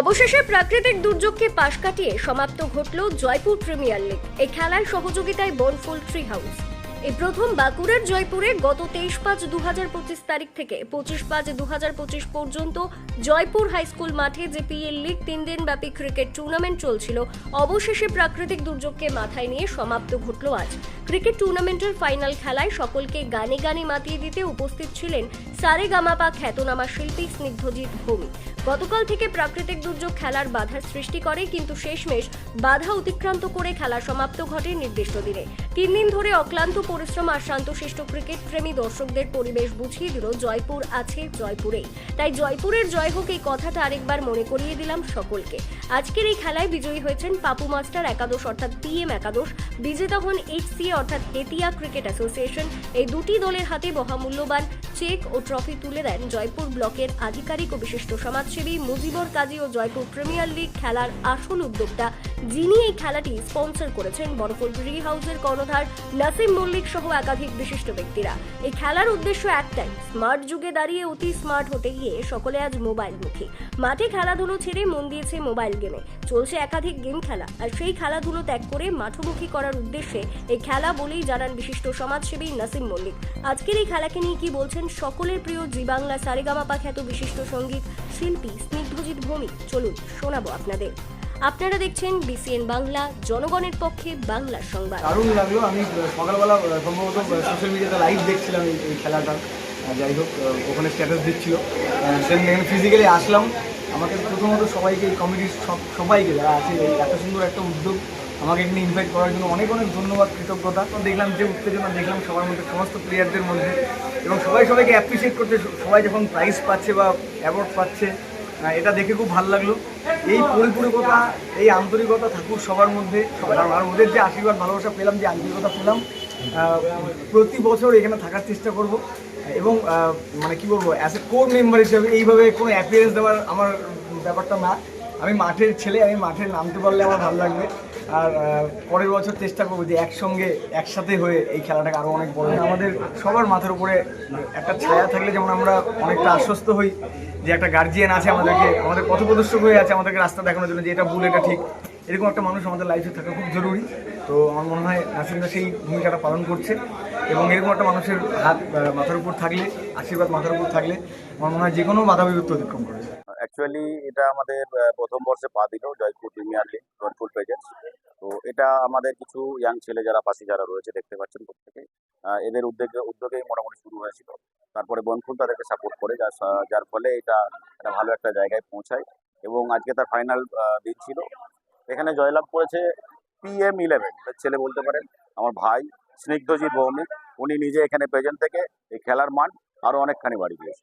অবশেষে প্রাকৃতিক দুর্যোগকে পাশ কাটিয়ে সমাপ্ত ঘটল জয়পুর প্রিমিয়ার লিগ। এই খেলায় সহযোগিতায় বনফুল ট্রি হাউস এই প্রথম বাঁকুড়ার জয়পুরে গত তেইশ পাঁচ দু হাজার পঁচিশ তারিখ থেকে পঁচিশ পাঁচ দু হাজার পঁচিশ পর্যন্ত জয়পুর হাই স্কুল মাঠে যে পিএল লিগ তিন দিন ব্যাপী ক্রিকেট টুর্নামেন্ট চলছিল, অবশেষে প্রাকৃতিক দুর্যোগকে মাথায় নিয়ে সমাপ্ত ঘটল আজ। ক্রিকেট টুর্নামেন্টের ফাইনাল খেলায় সকলকে গানে গানে মাতিয়ে দিতে উপস্থিত ছিলেন সারে গামাপা খ্যাতনামা শিল্পী স্নিগ্ধজিৎ ভৌমিক। গতকাল থেকে প্রাকৃতিক দুর্যোগ খেলার বাধার সৃষ্টি করে, কিন্তু শেষমেশ বাধা অতিক্রান্ত করে খেলা সমাপ্ত ঘটে নির্দিষ্ট দিনে। তিন দিন ধরে অক্লান্ত পরিশ্রম আর শান্তশিষ্ট ক্রিকেট প্রেমী দর্শকদের পরিবেশ বুঝিয়ে দিল জয়পুর আছে জয়পুরেই। তাই জয়পুরের জয় হোক এই কথাটা আরেকবার মনে করিয়ে দিলাম সকলকে। আজকের এই খেলায় বিজয়ী হয়েছেন পাপু মাস্টার একাদশ অর্থাৎ পিএম একাদশ, বিজেতা হন এইচসিএ অর্থাৎ হেতিয়া ক্রিকেট অ্যাসোসিয়েশন। এই দুটি দলের হাতে মহামূল্যবান চেক ও ট্রফি তুলে দেন জয়পুর ব্লকের আধিকারিক ও বিশিষ্ট সমাজসেবী মুজিবর কাজী ও জয়পুর প্রিমিয়ার লিগ খেলার আসল উদ্যোক্তা যিনি এই খেলাটি স্পন্সর করেছেন বরফুল ব্রি হাউসের কর্ণধার নাসিম মল্লিক সহ একাধিক বিশিষ্ট ব্যক্তিরা। এই খেলার উদ্দেশ্য একটাই, স্মার্ট যুগে দাঁড়িয়ে অতি স্মার্ট হতে গিয়ে সকলে আজ মোবাইল মুখী মাঠে খেলাধুলো ছেড়ে মন দিয়েছে মোবাইল গেমে। চলছে একাধিক গেম খেলা, আর সেই খেলাধুলো ত্যাগ করে মাঠমুখী করার উদ্দেশ্যে এই খেলা বলেই জানান বিশিষ্ট সমাজসেবী নাসিম মল্লিক। আজকের এই খেলাকে নিয়ে কি বলছেন সকলের প্রিয় জি বাংলা সারেগামাপা খ্যাত বিশিষ্ট সংগীত শিল্পী স্নিগ্ধজিৎ ভৌমিক? চলুন শোনাবো আপনাদের। আপনারা দেখছেন বিসিএন বাংলা, জনগণের পক্ষে বাংলা সংবাদ। দারুণ লাগল, আমি সকালবেলা সম্ভবত সোশ্যাল মিডিয়াতে লাইভ দেখছিলাম এই খেলাটা। যাই হোক ওখানে স্ট্যাটাস দিচ্ছিল। সেদিন ফিজিক্যালি আসলাম। আমাকে প্রথমত সবাইকে, এই কমিটির সব, সবাইকে যারা আছে এত সুন্দর একটা উদ্যোগ আমাকে এখানে ইনভাইট করার জন্য অনেক অনেক ধন্যবাদ, কৃতজ্ঞতা। দেখলাম যে, উত্তেজনা, দেখলাম সবার মধ্যে, সমস্ত প্লেয়ারদের মধ্যে। এবং সবাই সবাইকে অ্যাপ্রিসিয়েট করতে সবাই যখন প্রাইজ পাচ্ছে বা অ্যাওয়ার্ড পাচ্ছে এটা দেখে খুব ভালো লাগল। এই পরিপূরকতা, এই আন্তরিকতা ঠাকুর সবার মধ্যে আর ওদের যে আশীর্বাদ, ভালোবাসা পেলাম, যে আন্তরিকতা পেলাম প্রতি বছর এখানে থাকার চেষ্টা করব। এবং মানে কি বলব অ্যাজ এ কোর মেম্বার হিসাবে এইভাবে কোনো অ্যাপিয়ারেন্স দেওয়ার আমার ব্যাপারটা না। আমি মাঠের ছেলে, আমি মাঠে নামতে পারলে আমার ভালো লাগবে। আর পরের বছর চেষ্টা করব যে একসঙ্গে, একসাথে হয়ে এই খেলাটাকে আরও অনেক বড়। আমাদের সবার মাথার উপরে একটা ছায়া থাকলে যেমন আমরা অনেকটা আশ্বস্ত হই যে একটা গার্জিয়ান আছে আমাদেরকে, আমাদের পথপ্রদর্শক হয়ে আছে আমাদেরকে রাস্তা দেখানোর জন্য যে এটা ভুল, এটা ঠিক। এরকম একটা মানুষ আমাদের লাইফে থাকা খুব জরুরি। তো আমার মনে হয় নাসিমদা সেই ভূমিকাটা পালন করছে এবং এরকম একটা মানুষের হাত মাথার উপর থাকলে, আশীর্বাদ মাথার উপর থাকলে আমার মনে হয় যে কোনো বাধা বিপত্তি অতিক্রম করে অ্যাকচুয়ালি এটা আমাদের প্রথম বর্ষে পা দিল Jaipur premier league Jaipur pageants তো এটা আমাদের কিছু ইয়াং ছেলে যারা, পাশে যারা রয়েছে, দেখতে পাচ্ছেন প্রত্যেকে। এদের উদ্যোগে, উদ্যোগেই মোটামুটি শুরু হয়েছিল। তারপরে বনফুল তাদেরকে সাপোর্ট করে, যার যার ফলে এটা একটা ভালো একটা জায়গায় পৌঁছায়। এবং আজকে তার ফাইনাল দিন ছিল। এখানে জয়লাভ করেছে পিএম ইলেভেন ছেলে বলতে পারেন। আমার ভাই, স্নিগ্ধজিৎ ভৌমিক, উনি নিজে এখানে প্রেজেন্ট থেকে, এই খেলার মান আরও অনেকখানি বাড়ি দিয়েছে।